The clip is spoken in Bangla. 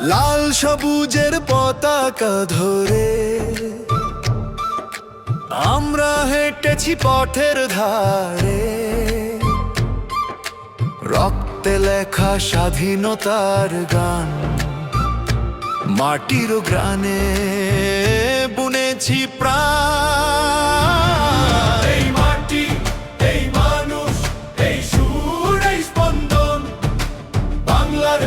লাল সবুজের পতাকা ধরে। আমরা হেঁটেছি পথের ধারে। রক্তে লেখা স্বাধীনতার গান। মাটির গ্রানে বুনেছি প্রাণ। এই মাটি, এই মানুষ, এই সুর স্পন্দন। বাংলার